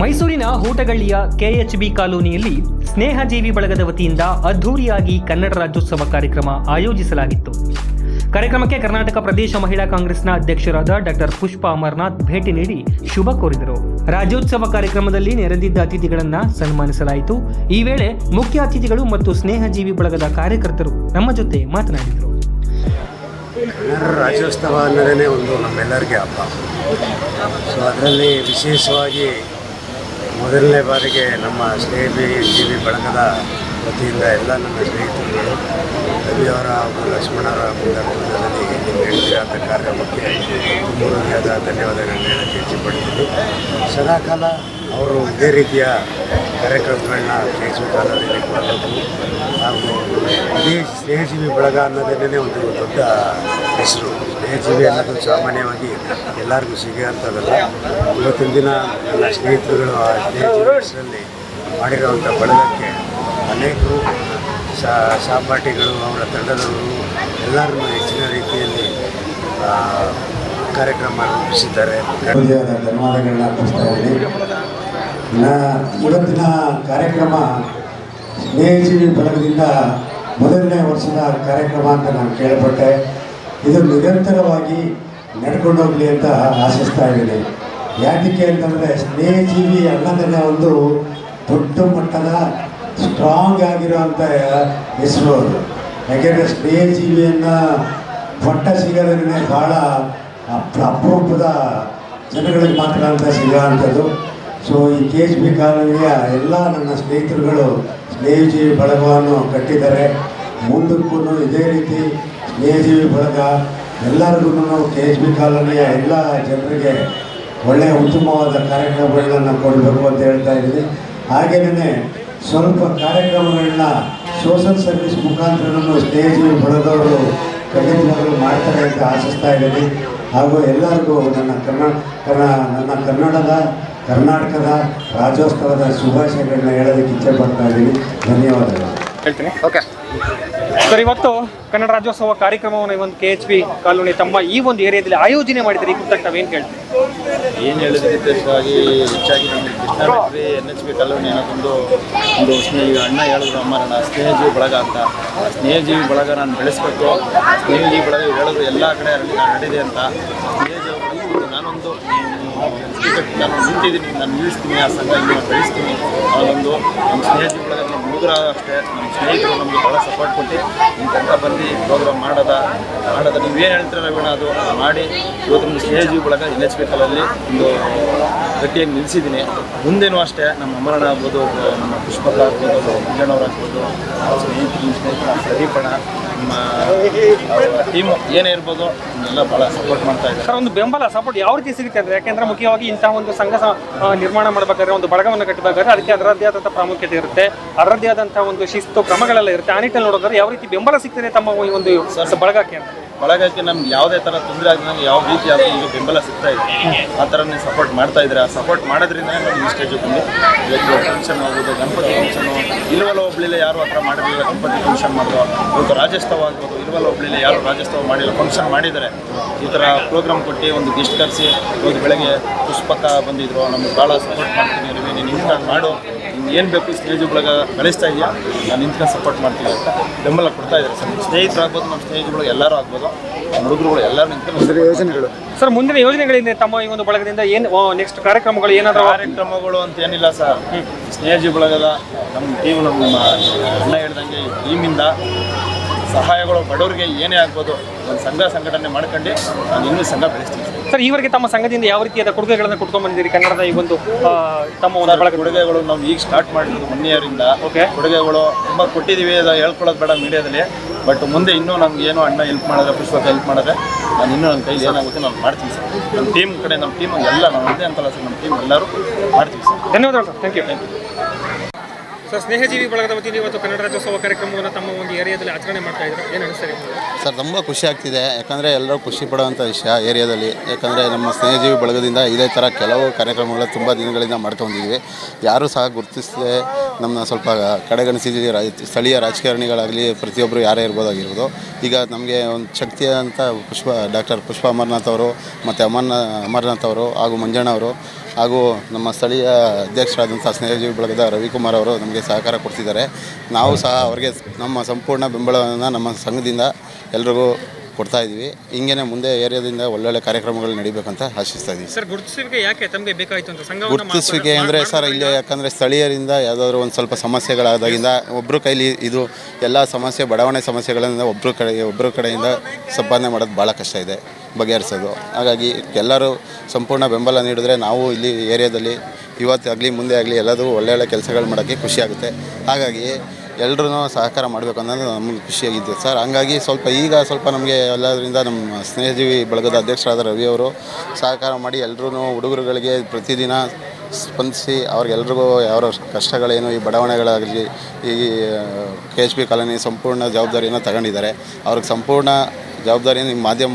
ಮೈಸೂರಿನ ಹೂಟಗಳ್ಳಿಯ ಕೆಎಚ್ಬಿ ಕಾಲೋನಿಯಲ್ಲಿ ಸ್ನೇಹಜೀವಿ ಬಳಗದ ವತಿಯಿಂದ ಅದ್ಧೂರಿಯಾಗಿ ಕನ್ನಡ ರಾಜ್ಯೋತ್ಸವ ಕಾರ್ಯಕ್ರಮ ಆಯೋಜಿಸಲಾಗಿತ್ತು. ಕಾರ್ಯಕ್ರಮಕ್ಕೆ ಕರ್ನಾಟಕ ಪ್ರದೇಶ ಮಹಿಳಾ ಕಾಂಗ್ರೆಸ್ನ ಅಧ್ಯಕ್ಷರಾದ ಡಾಕ್ಟರ್ ಪುಷ್ಪ ಅಮರ್ನಾಥ್ ಭೇಟಿ ನೀಡಿ ಶುಭ ಕೋರಿದರು. ರಾಜ್ಯೋತ್ಸವ ಕಾರ್ಯಕ್ರಮದಲ್ಲಿ ನೆರೆದಿದ್ದ ಅತಿಥಿಗಳನ್ನು ಸನ್ಮಾನಿಸಲಾಯಿತು. ಈ ವೇಳೆ ಮುಖ್ಯ ಅತಿಥಿಗಳು ಮತ್ತು ಸ್ನೇಹಜೀವಿ ಬಳಗದ ಕಾರ್ಯಕರ್ತರು ನಮ್ಮ ಜೊತೆ ಮಾತನಾಡಿದರು. ರಾಜ್ಯೋತ್ಸವ ಅನ್ನೋದೇ ಒಂದು ನಮ್ಮೆಲ್ಲರಿಗೆ ಹಬ್ಬ. ಸೊ ಅದರಲ್ಲಿ ವಿಶೇಷವಾಗಿ ಮೊದಲನೇ ಬಾರಿಗೆ ನಮ್ಮ ಸ್ನೇಹಿ ಜೀವಿ ಬಳಗದ ವತಿಯಿಂದ ಎಲ್ಲ ನನ್ನ ಸ್ನೇಹಿತರು ರವಿಯವರ ಹಾಗೂ ಲಕ್ಷ್ಮಣರ ಮುಂದಾಟದಲ್ಲಿ ನಡೆದಿರೋಂಥ ಕಾರ್ಯಕ್ರಮಕ್ಕೆ ತುಂಬ ಧನ್ಯವಾದಗಳನ್ನು ಹೇಳಕ್ಕೆ ಇಚ್ಛೆಪಡ್ತೀನಿ ಸದಾಕಾಲ ಅವರು ಇದೇ ರೀತಿಯ ಕಾರ್ಯಕ್ರಮಗಳನ್ನ ಕಾಲದಲ್ಲಿ ಕೊಡಬೇಕು ಹಾಗೂ ಇದೇ ಸ್ನೇಹಜೀವಿ ಬಳಗ ಅನ್ನೋದನ್ನೇ ಒಂದು ದೊಡ್ಡ ಹೆಸರು. ಸ್ನೇಹಜೀವಿ ಅನ್ನೋದು ಸಾಮಾನ್ಯವಾಗಿ ಎಲ್ಲರಿಗೂ ಸಿಗುವಂಥದ್ದಲ್ಲ ಇವತ್ತಿನ ದಿನ ನನ್ನ ಸ್ನೇಹಿತರುಗಳು ಆ ಹೆಸರಲ್ಲಿ ಮಾಡಿರುವಂಥ ಬಳಗಕ್ಕೆ ಅನೇಕರು ಸಹಪಾಠಿಗಳು, ಅವರ ತಂಡದವರು ಎಲ್ಲರನ್ನೂ ಹೆಚ್ಚಿನ ರೀತಿಯಲ್ಲಿ ಕಾರ್ಯಕ್ರಮ ರೂಪಿಸಿದ್ದಾರೆ. ಧನ್ಯವಾದಗಳನ್ನ ಅರ್ಪಿಸ್ತಾ ಇದ್ದೀನಿ. ಇವತ್ತಿನ ಕಾರ್ಯಕ್ರಮ ಸ್ನೇಹಜೀವಿ ಬಳಗದಿಂದ ಮೊದಲನೇ ವರ್ಷದ ಕಾರ್ಯಕ್ರಮ ಅಂತ ನಾನು ಕೇಳ್ಪಟ್ಟೆ. ಇದು ನಿರಂತರವಾಗಿ ನಡ್ಕೊಂಡು ಹೋಗಲಿ ಅಂತ ಆಶಿಸ್ತಾ ಇದ್ದೀನಿ. ಯಾಕೆ ಅಂತಂದರೆ ಸ್ನೇಹಜೀವಿ ಅನ್ನೋದನ್ನ ಒಂದು ದೊಡ್ಡ ಮಟ್ಟದ ಸ್ಟ್ರಾಂಗ್ ಆಗಿರುವಂಥ ಹೆಸರು ಅದು ಯಾಕೆಂದರೆ ಸ್ನೇಹಜೀವಿಯನ್ನು ಪಟ್ಟ ಸಿಗೋದನ್ನೇ ಭಾಳ ಅಪ್- ಅಪರೂಪದ ಜನಗಳಿಗೆ ಮಾತ್ರ ಅಂತ ಸಿಗೋವಂಥದ್ದು. ಸೊ ಈ ಕೆ ಎಚ್ ಬಿ ಕಾಲೋನಿಯ ಎಲ್ಲ ನನ್ನ ಸ್ನೇಹಿತರುಗಳು ಸ್ನೇಹಜೀವಿ ಬಳಗವನ್ನು ಕಟ್ಟಿದ್ದಾರೆ. ಮುಂದಕ್ಕೂ ಇದೇ ರೀತಿ ಸ್ನೇಹಜೀವಿ ಬಳಗ ಎಲ್ಲರಿಗೂ ಕೆ ಎಚ್ ಬಿ ಕಾಲೋನಿಯ ಎಲ್ಲ ಜನರಿಗೆ ಒಳ್ಳೆಯ ಉತ್ತಮವಾದ ಕಾರ್ಯಕ್ರಮಗಳನ್ನ ಕೊಡಬೇಕು ಅಂತ ಹೇಳ್ತಾ ಇದ್ದೀನಿ. ಹಾಗೆಯೇ ಸ್ವಲ್ಪ ಕಾರ್ಯಕ್ರಮಗಳನ್ನ ಸೋಷಲ್ ಸರ್ವಿಸ್ ಮುಖಾಂತರನೂ ಸ್ನೇಹಜೀವಿ ಬಳಗವರು ಖಂಡಿತವಾಗಲೂ ಮಾಡ್ತಾರೆ ಅಂತ ಆಶಿಸ್ತಾ ಇದ್ದೀನಿ. ಹಾಗೂ ಎಲ್ಲರಿಗೂ ನನ್ನ ಕನ್ನ ನನ್ನ ಕನ್ನಡದ, ಕರ್ನಾಟಕದ ರಾಜ್ಯೋತ್ಸವದ ಶುಭಾಶಯಗಳನ್ನ ಹೇಳೋದಕ್ಕೆ ಇಚ್ಛೆ ಪಡ್ತಾ ಇದ್ದೀನಿ. ಧನ್ಯವಾದಗಳು. ಹೇಳ್ತೀನಿ. ಓಕೆ. ಸರ್, ಇವತ್ತು ಕನ್ನಡ ರಾಜ್ಯೋತ್ಸವ ಕಾರ್ಯಕ್ರಮವನ್ನು ಈ ಒಂದು ಕೆ ಎಚ್ ಪಿ ಕಾಲೋನಿ ತಮ್ಮ ಈ ಒಂದು ಏರಿಯಾದಲ್ಲಿ ಆಯೋಜನೆ ಮಾಡಿದ್ದಾರೆ ಈ ಕುರಿತಾಗಿ ತಾವೇನು ಹೇಳ್ತೀವಿ? ಏನು ಹೇಳಿದ್ರೆ ವಿಶೇಷವಾಗಿ ಹೆಚ್ಚಾಗಿ ನಮಗೆ Krishna N H P colony ಅನ್ನೋದೊಂದು ಒಂದು ಸ್ನೇಹ ಅಣ್ಣ ಹೇಳಿದ್ರು ಅಮ್ಮರಣ ಸ್ನೇಹಜೀವಿ ಬಳಗ ಅಂತ. ಸ್ನೇಹ ಸ್ನೇಹಜೀವಿ ಬಳಗ ನಾನು ಬೆಳೆಸಬೇಕು. ಸ್ನೇಹಜೀವಿ ಬಳಗ ಹೇಳಿದ್ರು ಎಲ್ಲ ಕಡೆ ಹರಡಿದೆ ಅಂತ. ಸ್ನೇಹಜೀವಿ ನಾನೊಂದು ಇದಕ್ಕೆ ನಾನು ನಿಂತಿದ್ದೀನಿ ನಾನು ನಿಲ್ಲಿಸ್ತೀನಿ ಆ ಸಂಘ ಇಲ್ಲಿ ಬೆಳೆಸ್ತೀನಿ. ಅದೊಂದು ನಮ್ಮ ಸ್ನೇಹಿತರೊಳಗೆ ನಮ್ಮ ಹುಡುಗರ ಅಷ್ಟೇ. ನಮ್ಮ ಸ್ನೇಹಿತರು ನಮಗೆ ಭಾಳ ಸಪೋರ್ಟ್ ಕೊಟ್ಟು ನಿಮ್ಮ ತನಕ ಬಂದು ಪ್ರೋಗ್ರಾಮ್ ಮಾಡೋದ ಮಾಡೋದ. ನೀವೇನು ಹೇಳ್ತೀರ ರವೀಣ ಅದು? ಮಾಡಿ ಇವತ್ತು ನಮ್ಮ ಸ್ನೇಹಜೀವಿ ಬಳಗ ಎನ್ ಎಚ್ ಪಿ ಕಲಲ್ಲಿ ಒಂದು ಗಟ್ಟಿಯಾಗಿ ನಿಲ್ಲಿಸಿದ್ದೀನಿ ಮುಂದೇನು ಅಷ್ಟೇ ನಮ್ಮ ಅಮರಣ ಆಗ್ಬೋದು ನಮ್ಮ ಪುಷ್ಪಕ ಆಗ್ಬೋದು ಮಂಜಣ್ಣವ್ರು ಆಗ್ಬೋದು ನಮ್ಮ ಸ್ನೇಹಿತರು ಸ್ನೇಹಿತರ ಪ್ರದೀಪಣ್ಣ ನಿಮ್ಮ ಟೀಮು ಏನೇ ಇರ್ಬೋದು ಎಲ್ಲ ಭಾಳ ಸಪೋರ್ಟ್ ಮಾಡ್ತಾ ಇದ್ದಾರೆ. ಸರ್ ಒಂದು ಬೆಂಬಲ ಸಪೋರ್ಟ್ ಯಾವ ರೀತಿ ಸಿಗುತ್ತೆ ಅಂದರೆ ಯಾಕೆಂದ್ರೆ ಮುಖ್ಯವಾಗಿ ಇಂತಹ ಒಂದು ಸಂಘ ನಿರ್ಮಾಣ ಮಾಡಬೇಕಾದ್ರೆ ಒಂದು ಬಳಗವನ್ನು ಕಟ್ಟಬೇಕಾದ್ರೆ ಅದಕ್ಕೆ ಅದರದ್ದೇ ಆದಂಥ ಪ್ರಾಮುಖ್ಯತೆ ಇರುತ್ತೆ. ಅದರದ್ದೇ ಆದಂಥ ಒಂದು ಶಿಸ್ತು ಕ್ರಮಗಳೆಲ್ಲ ಇರುತ್ತೆ. ಆ ನಿಟ್ಟಲ್ಲಿ ನೋಡೋದ್ರೆ ಯಾವ ರೀತಿ ಬೆಂಬಲ ಸಿಗ್ತದೆ ತಮ್ಮ ಈ ಒಂದು ಬಳಗಕ್ಕೆ ಅಂತ? ಬಳಗಕ್ಕೆ ನಮ್ಗೆ ಯಾವುದೇ ಥರ ತೊಂದರೆ ಆಗದಂಗೆ ಯಾವ ರೀತಿ ಆದರೂ ಈಗ ಬೆಂಬಲ ಸಿಗ್ತಾ ಇದೆ. ಆ ಥರ ನೀವು ಸಪೋರ್ಟ್ ಮಾಡ್ತಾ ಇದ್ದಾರೆ? ಆ ಸಪೋರ್ಟ್ ಮಾಡೋದ್ರಿಂದ ನಮ್ಗೆ ಈ ಸ್ಟೇಜ್ ಬಂದು ಇವತ್ತು ಫಂಕ್ಷನ್ ಆಗ್ಬೋದು, ಗಣಪತಿ ಫಂಕ್ಷನು ಇಲ್ವಲ್ಲ ಒಬ್ಳಿಲ್ಲ ಯಾರು ಆ ಥರ ಮಾಡಿರಲಿಲ್ಲ ಗಣಪತಿ ಫಂಕ್ಷನ್ ಮಾಡಿದ್ರು ಇವತ್ತು ರಾಜ್ಯೋತ್ಸವ ಆಗ್ಬೋದು, ಇಲ್ವಲ್ಲ ಒಬ್ಳಿಲ್ಲ ಯಾರು ರಾಜ್ಯೋತ್ಸವ ಮಾಡಿಲ್ಲ ಫಂಕ್ಷನ್ ಮಾಡಿದ್ದಾರೆ. ಈ ಥರ ಪ್ರೋಗ್ರಾಮ್ ಕೊಟ್ಟು ಒಂದು ಗಿಸ್ಟ್ ಕರೆಸಿ, ಇವತ್ತು ಬೆಳಗ್ಗೆ ಪುಷ್ಪಕ ಬಂದಿದ್ರು. ನಮ್ಗೆ ಭಾಳ ಸಪೋರ್ಟ್ ಮಾಡ್ತೀನಿ. ನೀನು ಇಂಥ ಮಾಡು. ಏನು ಬೇಕು ಸ್ಟೇಜ್ ಒಳಗ ಬೆಳೆಸ್ತಾ ಇದೆಯಾ? ನಾನು ನಿಂತ್ಕೊಂಡು ಸಪೋರ್ಟ್ ಮಾಡ್ತೀನಿ ಅಂತ ಬೆಂಬಲ ಕೊಡ್ತಾ ಇದ್ದಾರೆ. ಸರ್ ನಮ್ಮ ಸ್ನೇಹಿತರು ಆಗ್ಬೋದು ನಮ್ಮ ಸ್ನೇಹಿತರುಗಳು ಎಲ್ಲರೂ ಆಗ್ಬೋದು ನಮ್ಮ ಹುಡುಗರುಗಳು ಎಲ್ಲರೂ ನಿಂತ್ಕೊಂಡು ಯೋಜನೆಗಳು. ಸರ್ ಮುಂದಿನ ಯೋಜನೆಗಳಿಂದ ತಮ್ಮ ಈ ಒಂದು ಬಳಗದಿಂದ ಏನು ನೆಕ್ಸ್ಟ್ ಕಾರ್ಯಕ್ರಮಗಳು ಏನಾದರೂ ಕಾರ್ಯಕ್ರಮಗಳು ಅಂತ ಏನಿಲ್ಲ ಸರ್. ಸ್ನೇಹಜಿ ಬಳಗದ ನಮ್ಮ ಟೀಮ್ ನಮ್ಮ ಅಣ್ಣ ಹೇಳ್ದಂಗೆ ಈ ಟೀಮಿಂದ ಸಹಾಯಗಳು ಬಡವರಿಗೆ ಏನೇ ಆಗ್ಬೋದು ಒಂದು ಸಂಘ ಸಂಘಟನೆ ಮಾಡ್ಕೊಂಡು ನಾನು ಇನ್ನೂ ಸಂಘ ಬೆಳೆಸ್ತೀನಿ ಸರ್. ಸರ್ ಈವರೆಗೆ ತಮ್ಮ ಸಂಘದಿಂದ ಯಾವ ರೀತಿಯಾದ ಕೊಡುಗೆಗಳನ್ನು ಕೊಟ್ಕೊಂಡು ಬಂದಿದ್ದೀರಿ? ಕನ್ನಡದ ಈ ಒಂದು ಆ, ತಮ್ಮ ಒಂದು ಸರ್ ಬಳಗ ಕೊಡುಗೆಗಳು ನಾವು ಈಗ ಸ್ಟಾರ್ಟ್ ಮಾಡಿರೋದು ಒನ್ ಇಯರಿಂದ ಓಕೆ ಕೊಡುಗೆಗಳು ತುಂಬ ಕೊಟ್ಟಿದ್ದೀವಿ ಅದು ಹೇಳ್ಕೊಳ್ಳೋದು ಬೇಡ ಮೀಡಿಯಾದಲ್ಲಿ. ಬಟ್ ಮುಂದೆ ಇನ್ನೂ ನಮ್ಗೆ ಏನೋ ಅಣ್ಣ ಹೆಲ್ಪ್ ಮಾಡಿದ್ರೆ ಪುಷ್ಪಕ್ಕೆ ಹೆಲ್ಪ್ ಮಾಡಿದ್ರೆ ನಾನು ಇನ್ನೂ ನನ್ನ ಕೈಲಿ ಏನಾಗುತ್ತೆ ನಾನು ಮಾಡ್ತೀನಿ ಸರ್. ನಮ್ಮ ಟೀಮ್ ಕಡೆ ನಮ್ಮ ಟೀಮ್ ಎಲ್ಲ ನಾವು ಇದೇ ಅಂತಲ್ಲ ಸರ್ ನಮ್ಮ ಟೀಮ್ ಎಲ್ಲರೂ ಮಾಡ್ತೀವಿ ಸರ್. ಧನ್ಯವಾದಗಳು ಥ್ಯಾಂಕ್ ಯು ಸರ್, ಸ್ನೇಹಜೀವಿ ಬಳಗದ ವತಿಯಿಂದ ಇವತ್ತು ಕನ್ನಡ ರಾಜ್ಯೋತ್ಸವ ಕಾರ್ಯಕ್ರಮವನ್ನು ತಮ್ಮ ಒಂದು ಏರಿಯಾದಲ್ಲಿ ಆಚರಣೆ ಮಾಡ್ತಾ ಇದ್ರು. ಏನು ಅನಿಸ್ತಾರೆ ಸರ್, ತುಂಬ ಖುಷಿ ಆಗ್ತಿದೆ. ಯಾಕಂದರೆ ಎಲ್ಲರೂ ಖುಷಿ ಪಡುವಂಥ ವಿಷಯ ಏರಿಯಾದಲ್ಲಿ. ಯಾಕಂದರೆ ನಮ್ಮ ಸ್ನೇಹಜೀವಿ ಬಳಗದಿಂದ ಇದೇ ಥರ ಕೆಲವು ಕಾರ್ಯಕ್ರಮಗಳು ತುಂಬ ದಿನಗಳಿಂದ ಮಾಡ್ಕೊಂಡಿದ್ದೀವಿ ಯಾರೂ ಸಹ ಗುರುತಿಸದೆ ನಮ್ಮನ್ನ ಸ್ವಲ್ಪ ಕಡೆಗಣಿಸಿದ್ವಿ. ಸ್ಥಳೀಯ ರಾಜಕಾರಣಿಗಳಾಗಲಿ ಪ್ರತಿಯೊಬ್ಬರು ಯಾರೇ ಇರ್ಬೋದಾಗಿರ್ಬೋದು. ಈಗ ನಮಗೆ ಒಂದು ಶಕ್ತಿ ಅಂತ ಪುಷ್ಪ, ಡಾಕ್ಟರ್ ಪುಷ್ಪ ಅಮರ್ನಾಥ್ ಅವರು, ಮತ್ತು ಅಮರ್ನಾ, ಅಮರ್ನಾಥ್ ಅವರು ಹಾಗೂ ಮಂಜಣ್ಣ ಅವರು ಹಾಗೂ ನಮ್ಮ ಸ್ಥಳೀಯ ಅಧ್ಯಕ್ಷರಾದಂಥ ಸ್ನೇಹಜೀವಿ ಬಳಗದ ರವಿಕುಮಾರ್ ಅವರು ನಮಗೆ ಸಹಕಾರ ಕೊಡ್ತಿದ್ದಾರೆ. ನಾವು ಸಹ ಅವರಿಗೆ ನಮ್ಮ ಸಂಪೂರ್ಣ ಬೆಂಬಲವನ್ನು ನಮ್ಮ ಸಂಘದಿಂದ ಎಲ್ರಿಗೂ ಕೊಡ್ತಾ ಇದ್ದೀವಿ. ಹಿಂಗೇನೆ ಮುಂದೆ ಏರಿಯಾದಿಂದ ಒಳ್ಳೊಳ್ಳೆ ಕಾರ್ಯಕ್ರಮಗಳು ನಡಿಬೇಕಂತ ಆಶಿಸ್ತಾ ಇದ್ದೀವಿ ಸರ್ ಗುರುತಿಸುವಿಕೆ ಯಾಕೆ ತಮಗೆ ಬೇಕಾಯಿತು ಅಂತ ಸಂಘ ಗುರುತಿಸುವಿಕೆ ಅಂದರೆ ಸರ್ ಇಲ್ಲಿ ಯಾಕಂದರೆ ಸ್ಥಳೀಯರಿಂದ ಯಾವುದಾದ್ರೂ ಒಂದು ಸ್ವಲ್ಪ ಸಮಸ್ಯೆಗಳಾದಾಗಿಂದ ಒಬ್ಬರು ಕೈಲಿ ಇದು ಎಲ್ಲ ಸಮಸ್ಯೆ ಬಡಾವಣೆ ಸಮಸ್ಯೆಗಳನ್ನು ಒಬ್ಬರ ಕಡೆ ಒಬ್ಬರ ಕಡೆಯಿಂದ ಸಂಪಾದನೆ ಮಾಡೋದು ಭಾಳ ಕಷ್ಟ ಇದೆ ಬಗೆಹರಿಸೋದು. ಹಾಗಾಗಿ ಎಲ್ಲರೂ ಸಂಪೂರ್ಣ ಬೆಂಬಲ ನೀಡಿದ್ರೆ ನಾವು ಇಲ್ಲಿ ಏರಿಯಾದಲ್ಲಿ ಇವತ್ತಾಗಲಿ ಮುಂದೆ ಆಗಲಿ ಎಲ್ಲದೂ ಒಳ್ಳೆ ಒಳ್ಳೆ ಕೆಲಸಗಳು ಮಾಡೋಕ್ಕೆ ಖುಷಿಯಾಗುತ್ತೆ ಹಾಗಾಗಿ ಎಲ್ಲರೂ ಸಹಕಾರ ಮಾಡಬೇಕು ಅನ್ನೋದು ನಮಗೆ ಖುಷಿಯಾಗಿದೆ ಸರ್. ಹಂಗಾಗಿ ಸ್ವಲ್ಪ ಈಗ ಸ್ವಲ್ಪ ನಮಗೆ ಎಲ್ಲದರಿಂದ ನಮ್ಮ ಸ್ನೇಹಜೀವಿ ಬಳಗದ ಅಧ್ಯಕ್ಷರಾದ ರವಿ ಅವರು ಸಹಕಾರ ಮಾಡಿ ಎಲ್ಲರೂ ಹುಡುಗರುಗಳಿಗೆ ಪ್ರತಿದಿನ ಸ್ಪಂದಿಸಿ ಅವ್ರಿಗೆಲ್ರಿಗೂ ಯಾವ ಕಷ್ಟಗಳೇನು ಈ ಬಡಾವಣೆಗಳಾಗಲಿ, ಈ ಕೆ ಎಚ್ ಪಿ ಕಾಲೋನಿ ಸಂಪೂರ್ಣ ಜವಾಬ್ದಾರಿಯನ್ನು ತಗೊಂಡಿದ್ದಾರೆ. ಅವ್ರಿಗೆ ಸಂಪೂರ್ಣ ಜವಾಬ್ದಾರಿಯನ್ನು ಈ ಮಾಧ್ಯಮ